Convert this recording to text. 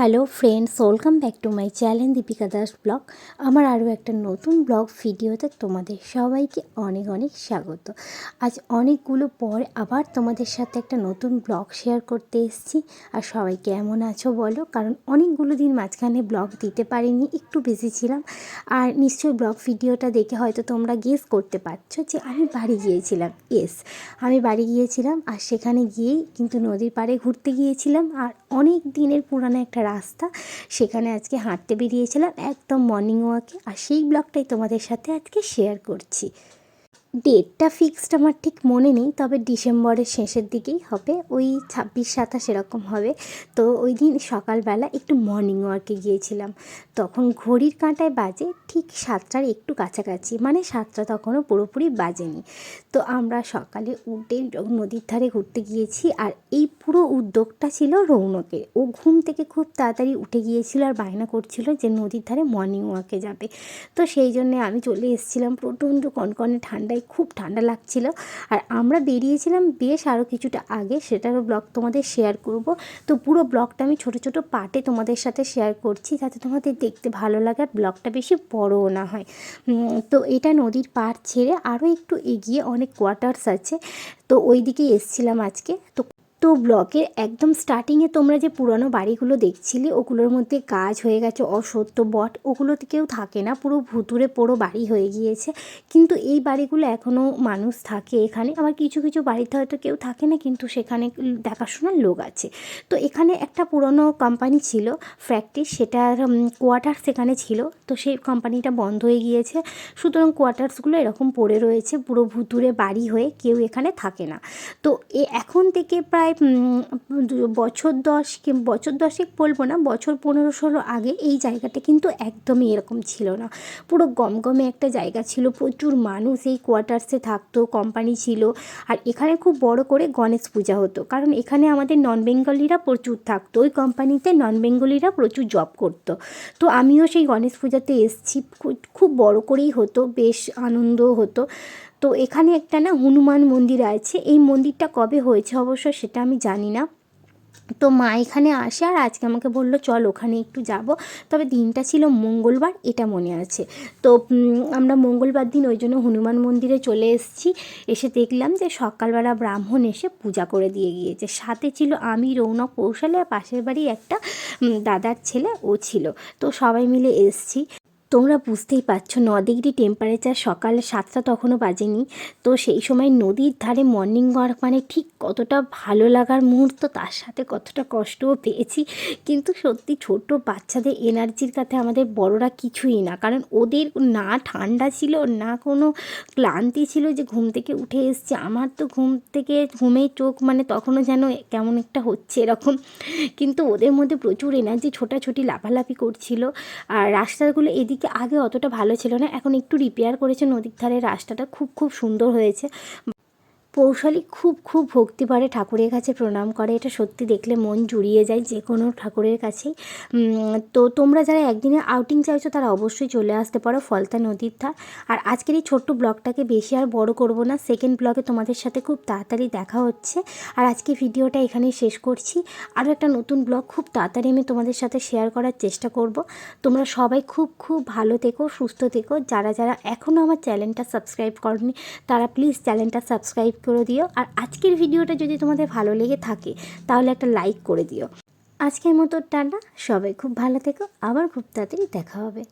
Hello friends welcome back to my channel Deepika Das blog আমার আরও একটা নতুন ব্লগ ভিডিওতে তোমাদের সবাইকে অনেক অনেক স্বাগত। আজ অনেকগুলো পর আবার তোমাদের সাথে একটা নতুন ব্লগ শেয়ার করতে এসেছি। আর সবাই কেমন আছো বলো? কারণ অনেকগুলো দিন মাঝখানে ব্লগ দিতে পারিনি, একটু বেশি ছিলাম। আর নিশ্চয়ই ব্লগ ভিডিওটা দেখে হয়তো তোমরা গেস করতে পারছ যে আমি বাড়ি গিয়েছিলাম। ইয়েস আমি বাড়ি গিয়েছিলাম আর সেখানে গিয়েই কিন্তু নদীর পাড়ে ঘুরতে গিয়েছিলাম। আর অনেক দিনের পুরানো একটা রাস্তা। সেখানে আজকে হাঁটতে বেরিয়েছিলাম, একদম মর্নিং ওয়াকে আর সেই ব্লগটাই তোমাদের সাথে আজকে শেয়ার করছি। ডেটটা ফিক্সড আমার ঠিক মনে নেই, তবে ডিসেম্বরের শেষের দিকেই হবে। ওই ছাব্বিশ, সাতাশ এরকম হবে। তো ওই দিন সকালবেলা একটু মর্নিং ওয়াকে গিয়েছিলাম। তখন ঘড়ির কাঁটায় বাজে ঠিক সাতটার একটু কাছাকাছি মানে সাতটা তখনও পুরোপুরি বাজেনি। তো আমরা সকালে উঠে নদীর ধারে ঘুরতে গিয়েছি আর এই পুরো উদ্যোগটা ছিল রৌনকের। ও ঘুম থেকে খুব তাড়াতাড়ি উঠে গিয়েছিল আর বায়না করছিল যে নদীর ধারে মর্নিং ওয়াকে যাবে। তো সেই জন্যে আমি চলে এসেছিলাম প্রচণ্ড কনকনে ঠান্ডায় খুব ঠান্ডা লাগছিল। আর আমরা বেরিয়েছিলাম বেশ আরও কিছুটা আগে সেটারও ব্লগ তোমাদের শেয়ার করব। তো পুরো ব্লগটা আমি ছোট ছোট পার্টে তোমাদের সাথে শেয়ার করছি যাতে তোমাদের দেখতে ভালো লাগে আর ব্লগটা বেশি বড়ও না হয়। তো এটা নদীর পাড় ছেড়ে আরও একটু এগিয়ে অনেক কোয়ার্টার্স আছে। তো ওই দিকে এসছিলাম আজকে। তো তো ব্লকের একদম স্টার্টিংয়ে তোমরা যে পুরনো বাড়িগুলো দেখছিলে, ওগুলোর মধ্যে কাজ হয়ে গেছে, অসত্য বট, ওগুলোতে কেউ থাকে না, পুরো ভুতুরে পোড়ো বাড়ি হয়ে গিয়েছে। কিন্তু এই বাড়িগুলো এখনও মানুষ থাকে এখানে। আবার কিছু কিছু বাড়িতে হয়তো কেউ থাকে না, কিন্তু সেখানে দেখাশোনার লোক আছে। তো এখানে একটা পুরনো কোম্পানি ছিল ফ্যাক্টরি সেটার কোয়ার্টার সেখানে ছিল। তো সেই কোম্পানিটা বন্ধ হয়ে গিয়েছে। সুতরাং কোয়ার্টার্সগুলো এরকম পড়ে রয়েছে, পুরো ভুতুরে বাড়ি হয়ে কেউ এখানে থাকে না। তো এখন থেকে প্রায় দু- বছর দশ বছর দশেক বলব না, বছর পনেরো ষোলো আগে এই জায়গাটা কিন্তু একদমই এরকম ছিল না। পুরো গমগমে একটা জায়গা ছিল, প্রচুর মানুষ এই কোয়ার্টার্সে থাকতো, কোম্পানি ছিল। আর এখানে খুব বড় করে গণেশ পূজা হতো। কারণ এখানে আমাদের নন বেঙ্গলিরা প্রচুর থাকতো, ওই কোম্পানিতে নন বেঙ্গলিরা প্রচুর জব করতো। তো আমিও সেই গণেশ পূজাতে এসেছি খুব বড় করেই হতো, বেশ আনন্দ হতো। তো এখানে একটা না হনুমান মন্দির আছে। এই মন্দিরটা কবে হয়েছে অবশ্য সেটা আমি জানি না। তো মা এখানে আসে আর আজকে আমাকে বলল, চল ওখানে একটু যাব। তবে দিনটা ছিল মঙ্গলবার, এটা মনে আছে। তো আমরা মঙ্গলবার দিন ওই জন্য হনুমান মন্দিরে চলে এসেছি। এসে দেখলাম যে সকালবেলা ব্রাহ্মণ এসে পূজা করে দিয়ে গিয়েছে। সাথে ছিল আমি, রৌনক, কৌশলে আর পাশের বাড়ি একটা দাদার ছেলে, ও ছিল। তো সবাই মিলে এসছি। তোমরা বুঝতেই পারছ, ন ডিগ্রি টেম্পারেচার সকালে সাতটা তখনও বাজেনি। তো সেই সময় নদীর ধারে মর্নিং ওয়াক মানে ঠিক কতটা ভালো লাগার মুহূর্ত, তার সাথে কতটা কষ্টও পেয়েছি। কিন্তু সত্যি ছোট বাচ্চাদের এনার্জির কাছে আমাদের বড়রা কিছুই না। কারণ ওদের না ঠান্ডা ছিল, না কোনো ক্লান্তি ছিল যে ঘুম থেকে উঠে এসছে। আমার তো ঘুম থেকে, ঘুমে চোখ মানে তখনও যেন কেমন একটা হচ্ছে এরকম। কিন্তু ওদের মধ্যে প্রচুর এনার্জি ছোটাছুটি, লাফালাফি করছিল। আর রাস্তাগুলো এদিকে আগে অতটা ভালো ছিল না, এখন একটু রিপেয়ার করেছে নদীর ধারে রাস্তাটা খুব খুব সুন্দর হয়েছে। পৌশালী খুব খুব ভক্তি পারে, ঠাকুরের কাছে প্রণাম করে। এটা সত্যি দেখলে মন জুড়িয়ে যায় যে কোনো ঠাকুরের কাছেই। তো তোমরা যারা একদিনে আউটিং চাইছো, তারা অবশ্যই চলে আসতে পারো ফলতা নদীর ধার। আর আজকের এই ছোট্ট ব্লগটাকে বেশি আর বড় করব না। সেকেন্ড ব্লগে তোমাদের সাথে খুব তাড়াতাড়ি দেখা হচ্ছে। আর আজকে ভিডিওটা এখানেই শেষ করছি। আরও একটা নতুন ব্লগ খুব তাড়াতাড়ি আমি তোমাদের সাথে শেয়ার করার চেষ্টা করব। তোমরা সবাই খুব খুব ভালো থেকো, সুস্থ থেকো। যারা যারা এখনও আমার চ্যানেলটা সাবস্ক্রাইব করনি, তারা প্লিজ চ্যানেলটা সাবস্ক্রাইব করে দিও। আর আজকের ভিডিওটা যদি তোমাদের ভালো লেগে থাকে, তাহলে একটা লাইক করে দিও। আজকের মতো টাটা, সবাই খুব ভালো থেকো, আবার খুব তাড়াতাড়ি দেখা হবে।